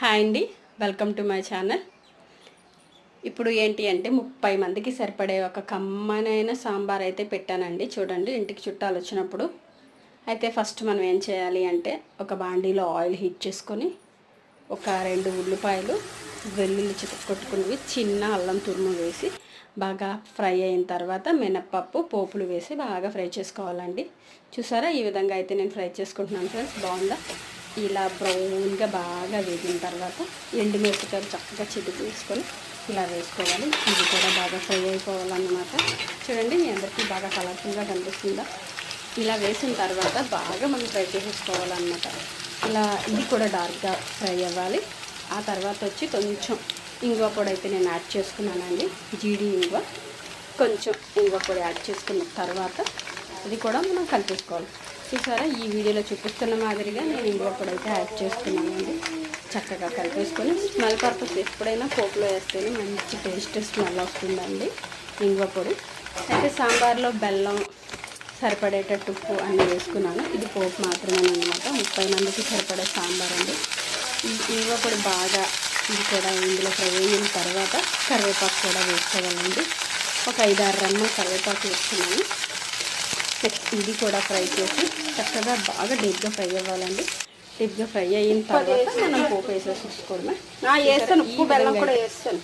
Hi అండి. Welcome to my channel. ఇప్పుడు ఏంటి అంటే ముప్పై మందికి సరిపడే ఒక కమ్మనైన సాంబార్ అయితే పెట్టానండి. చూడండి ఇంటికి చుట్టాలు వచ్చినప్పుడు. అయితే ఫస్ట్ మనం ఏం చేయాలి అంటే ఒక బాండీలో ఆయిల్ హీట్ చేసుకొని ఒక రెండు ఉల్లిపాయలు వెల్లుల్లి కొట్టుకున్నవి చిన్న అల్లం తురుము వేసి బాగా ఫ్రై అయిన తర్వాత మినప్పప్పు పోపులు వేసి బాగా ఫ్రై చేసుకోవాలండి. చూసారా? ఈ విధంగా అయితే నేను ఫ్రై చేసుకుంటున్నాను ఫ్రెండ్స్. బాగుందా? ఇలా బ్రౌన్గా బాగా వేగిన తర్వాత ఎండుమిరపకాయలు చక్కగా చిటికి వేసుకొని ఇలా వేసుకోవాలి. ఇది కూడా బాగా ఫ్రై అయిపోవాలన్నమాట. చూడండి మీ అందరికీ బాగా కలర్ఫుల్గా కనిపిస్తుందా? ఇలా వేసిన తర్వాత బాగా మనం ఫ్రై చేసేసుకోవాలన్నమాట. ఇలా ఇది కూడా డార్క్గా ఫ్రై అవ్వాలి. ఆ తర్వాత వచ్చి కొంచెం ఇంగువ పొడి అయితే నేను యాడ్ చేసుకున్నానండి. జీడి ఇంగువ. కొంచెం ఇంగువ పొడి యాడ్ చేసుకున్న తర్వాత అది కూడా మనం కలిపేసుకోవాలి. చూసారా? ఈ వీడియోలో చూపిస్తున్న మాదిరిగా నేను ఇంగువ అయితే యాడ్ చేసుకున్నానండి చక్కగా కలిపేసుకొని స్మెల్ పర్పస్ ఎప్పుడైనా పోపులో వేస్తేనే మంచి టేస్ట్ స్మెల్ వస్తుందండి. ఇంగువ పొడి. అయితే సాంబార్లో బెల్లం సరిపడేటట్టు ఉప్పు అన్నీ వేసుకున్నాను. ఇది పోపు మాత్రమే అనమాట ముప్పై మందికి సరిపడే సాంబార్ అండి. ఈ ఇంగువ పొడి బాగా ఇది కూడా ఇందులో ఫ్రై అయిన తర్వాత కరివేపాకు కూడా వేసుకోవాలండి. ఒక ఐదారు రమ్మ కరివేపాకు వేసుకున్నాను. నెక్స్ట్ ఇది కూడా ఫ్రై చేసి చక్కగా బాగా డీప్గా ఫ్రై అవ్వాలండి. డీప్గా ఫ్రై అయిన తర్వాత మనం పోపు వేసేసుకోవడమే వేస్తాను. ఉప్పు బెల్లం కూడా వేస్తాను.